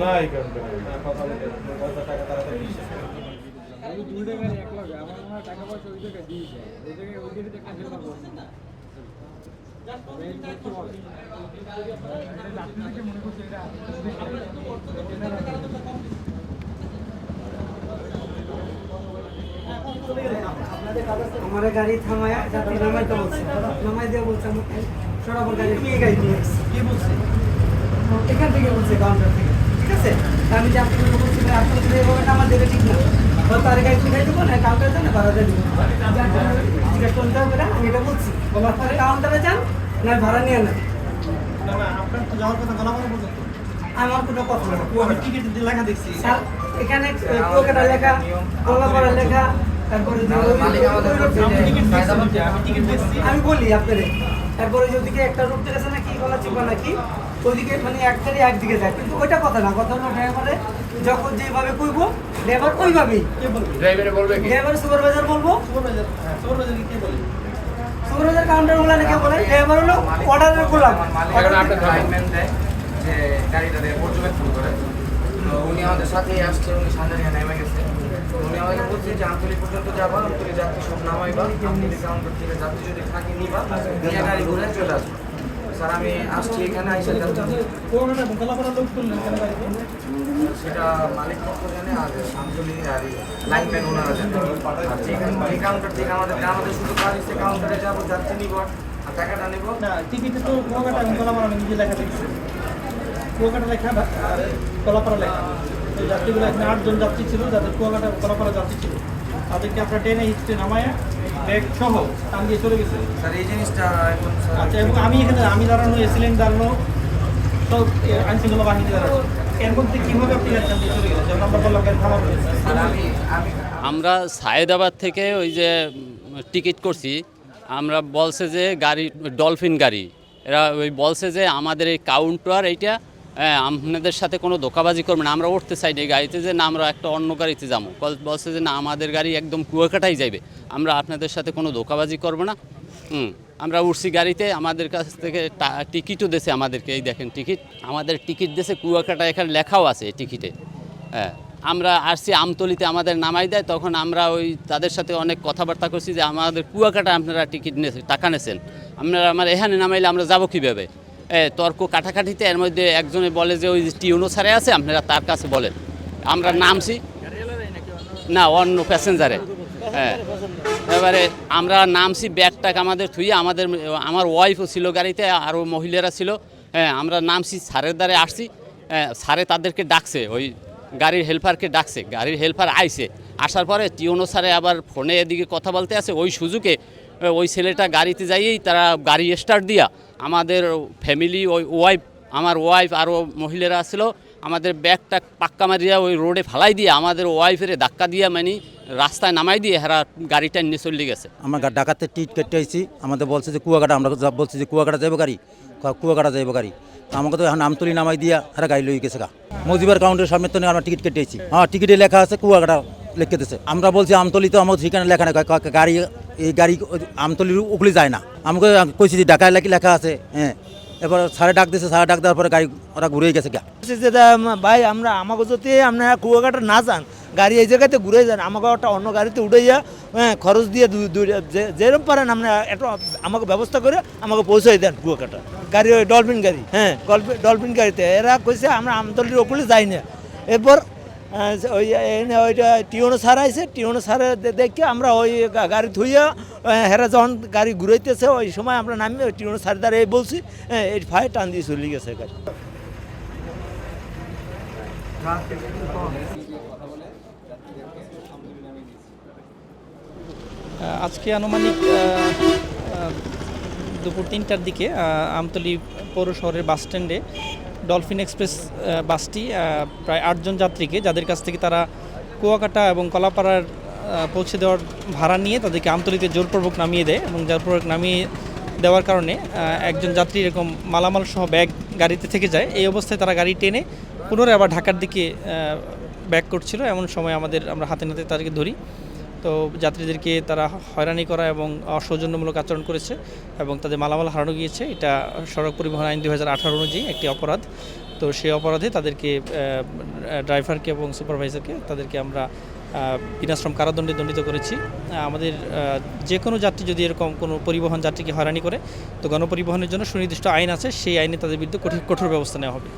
না এখানে আমার গাড়ি থামায় যাত্রী নামাইতে বলছে। নামাই দিয়ে বলছে আমি সরাবর গাড়ি নিয়ে গাড়ি নিয়ে এসেছি কি বলছে? এখান থেকে বলছে কাউন্টার থেকে। ঠিক আছে আমি যাত্রীকে বলছি ভাই আপনার যদি এভাবে নামা দেবে ঠিক না। বা তার গাড়ি তুলে দেবো না কাউন্টারে যান না ভাড়া দেবো জিজ্ঞেস করতে হবে না আমি এটা বলছি। বলার পরে কাউন্টারে যান না ভাড়া নিয়ে নেন। আমার কোনো কথা না। স্যার, এখানে কলকাতা লেখা কলাপাড়া লেখা তারপরে আমি বলি আপনারে। তারপরে যে ওদিকে একটা রুট গেছে না কি বলা চিপা নাকি ওইদিকে মানে এক একদিকে যায়। কিন্তু ওইটা কথা না কথা হলো ড্রাইভারে যখন যেভাবে কইবো ড্রাইভার ওইভাবেই। ড্রাইভারে বলবে কি? ড্রাইভার সুপারভাইজার বলব? সুপারভাইজার কাউন্টারগুলা নাকি বলে? ড্রাইভার হলো অর্ডারের গোলাম। এখন। লাইনম্যান দেয় যে গাড়িটা দিয়ে পর্যবেক্ষণ করে। তো উনি আমাদের সাথেই আসছে উনি সান্দারিয়া নেমে গেছে। উনি আমাকে বলছে যে আমতলি পর্যন্ত যাবা আমতলি যাত্রী সব নামাইবা আমতলি কাউন্টার থেকে যাত্রী যদি থাকে নিবা, নিয়ে গাড়ি ঘুরে চলে আসবে। স্যার, আমি আসছি এখানে, আইসা যাত্রী সেটা মালিক পক্ষ জানে আর আমতলি আর লাইনম্যান ওনারা জানে। আর যেখানে এই কাউন্টার থেকে আমাদের আমাদের শুধু কাজ হচ্ছে কাউন্টারে যাব, যাত্রী নিব আর টাকাটা নিব। না টিকিটে তো কুয়াকাটা কলাপাড়া নিজে লেখা দেখছি কুয়াকাটা লেখা কলাপাড়া লেখা। তো যাত্রীগুলো এখানে আটজন যাত্রী ছিল যাদের কুয়াকাটা কলাপাড়া যাত্রী ছিল। তাদেরকে আপনার ট্রেনে হিস্ট্রি নামায় ব্যাগ সহ টান দিয়ে চলে গেছে। স্যার এই জিনিসটা আচ্ছা এবং আমি এখানে আমি দাঁড়ানো এসিলেন দাঁড়ানো সব আইন শৃঙ্খলা বাহিনী দাঁড়ানো এর মধ্যে কীভাবে আপনি গাড়ি টান দিয়ে চলে গেলেন যেমন আমরা বললাম আমি আমরা সায়েদাবাদ থেকে ওই যে টিকিট করছি। আমরা বলছে যে গাড়ি ডলফিন গাড়ি। এরা ওই বলছে যে আমাদের এই কাউন্টার এইটা হ্যাঁ, আপনাদের সাথে কোনো ধোকাবাজি করবে না। আমরা উঠতে চাই এই গাড়িতে যে না আমরা একটা অন্য গাড়িতে যাব। বল- বলছে যে না আমাদের গাড়ি একদম কুয়াকাটাই যাবে আমরা আপনাদের সাথে কোনো ধোকাবাজি করব না। হুম আমরা উঠছি গাড়িতে আমাদের কাছ থেকে টিকিটও দিয়েছে আমাদেরকে। এই দেখেন টিকিট আমাদের টিকিট দিয়েছে কুয়াকাটা এখানে লেখাও আছে টিকিটে। হ্যাঁ আমরা আসছি আমতলিতে আমাদের নামাই দেয় তখন আমরা ওই তাদের সাথে অনেক কথাবার্তা করছি যে আমাদের কুয়াকাটা আপনারা টিকিট নিয়েছেন টাকা নিয়েছেন আপনারা আমার এখানে নামাইলে আমরা যাব কীভাবে? তর্ক কাটাকাটিতে এর মধ্যে একজনে বলে যে ওই টিউনো সারে আছে, আপনারা তার কাছে বলেন। আমরা নামছি। না, অন্য প্যাসেঞ্জারে। হ্যাঁ এবারে আমরা নামছি, ব্যাগটাক আমাদের থুয়ে আমাদের, আমার ওয়াইফও ছিল গাড়িতে, আরও মহিলারা ছিল। হ্যাঁ আমরা নামছি, স্যারের দ্বারে আসছি। স্যারে তাদেরকে ডাকছে, ওই গাড়ির হেল্পারকে ডাকছে। গাড়ির হেল্পার আইছে। আসার পরে টিউনো স্যারে আবার ফোনে এদিকে কথা বলতে আছে ওই সুযোগে ওই ছেলেটা গাড়িতে যাইয়েই তারা গাড়ি স্টার্ট দিয়া আমাদের ফ্যামিলি ওই ওয়াইফ আমার ওয়াইফ আরও মহিলারা আসছিল আমাদের ব্যাগটা পাক্কা মারিয়া ওই রোডে ফালাই দিয়ে আমাদের ওয়াইফের ধাক্কা দিয়া মানে রাস্তায় নামাই দিয়ে হেরা গাড়িটা নিয়ে চলে গেছে। আমরা ঢাকাতে টিট কেটে আইছি, আমাদের বলছে যে কুয়াকাটা আমরা বলছি যে কুয়াকাটা যাব গাড়ি কুয়াকাটা যাব গাড়ি। আমাকে তো এখন আমতলি নামাই দিয়া এরা গাড়ি লই গেছে গা। মজিবার কাউন্টারের সামনে তো আমরা টিকিট কেটে আইছি। হ্যাঁ টিকিটে লেখা আছে কুয়াকাটা লিখে দিছে। আমরা বলছি আমতলি তো আমার ঠিকানা লেখা কয় গাড়ি এই গাড়ি আমতলির উকলি যায় না। আমাকে কইছি যে ঢাকায় লেখি লেখা আছে হ্যাঁ। এবার সাড়ে ডাক দিছে সাড়ে ডাক দেওয়ার পরে গাড়ি, ওরা ঘুরে গেছে গা যে ভাই, আমরা, আমাকে যদি আপনারা কুয়াকাটা না যান, গাড়ি এই জায়গাতে ঘুরে যান, আমাকে একটা অন্য গাড়িতে উঠে যা হ্যাঁ খরচ দিয়ে যেরকম পারেন আপনারা একটু, আমাকে ব্যবস্থা করে আমাকে পৌঁছাই দেন কুয়াকাটা। গাড়ি ওই ডলফিন গাড়ি হ্যাঁ ডলফিন গাড়িতে। এরা কইছে আমরা আমতলির ওকুলে যাই না। এরপর ওই ওইটা টিউনো সার আইছে, টিউনো সার দেখে আমরা ওই গাড়ি ধুইয়া হেরা যখন গাড়ি ঘুরাইতেছে, ওই সময় আমরা নামি টিউনো সার দ্বারা এই বলছি এই ফাই টান দিয়ে চলে গেছে গাড়ি। আজকে আনুমানিক দুপুর তিনটার দিকে আমতলী পৌর শহরের বাস স্ট্যান্ডে ডলফিন এক্সপ্রেস বাসটি প্রায় আটজন যাত্রীকে, যাদের কাছ থেকে তারা কুয়াকাটা এবং কলাপাড়ার পৌঁছে দেওয়ার ভাড়া নিয়ে তাদেরকে আমতলিতে জোরপূর্বক নামিয়ে দেয় এবং জোরপূর্বক নামিয়ে দেওয়ার কারণে একজন যাত্রী এরকম মালামাল সহ ব্যাগ গাড়িতে থেকে যায়। এই অবস্থায় তারা গাড়ি টেনে পুনরায় আবার ঢাকার দিকে ব্যাক করছিল। এমন সময় আমাদের আমরা হাতে নাতে তাদেরকে ধরি। তো যাত্রীদেরকে তারা হয়রানি করা এবং অসৌজন্যমূলক আচরণ করেছে এবং তাদের মালামাল হারানো গিয়েছে। এটা সড়ক পরিবহন আইন দুই হাজার আঠারো অনুযায়ী একটি অপরাধ। তো সেই অপরাধে তাদেরকে ড্রাইভারকে এবং সুপারভাইজারকে তাদেরকে আমরা বিনাশ্রম কারাদণ্ডে দণ্ডিত করেছি। আমাদের যে কোনো যাত্রী যদি এরকম কোনো পরিবহন যাত্রীকে হয়রানি করে, তো গণপরিবহনের জন্য সুনির্দিষ্ট আইন আছে। সেই আইনে তাদের বিরুদ্ধে কঠোর ব্যবস্থা নেওয়া হবে।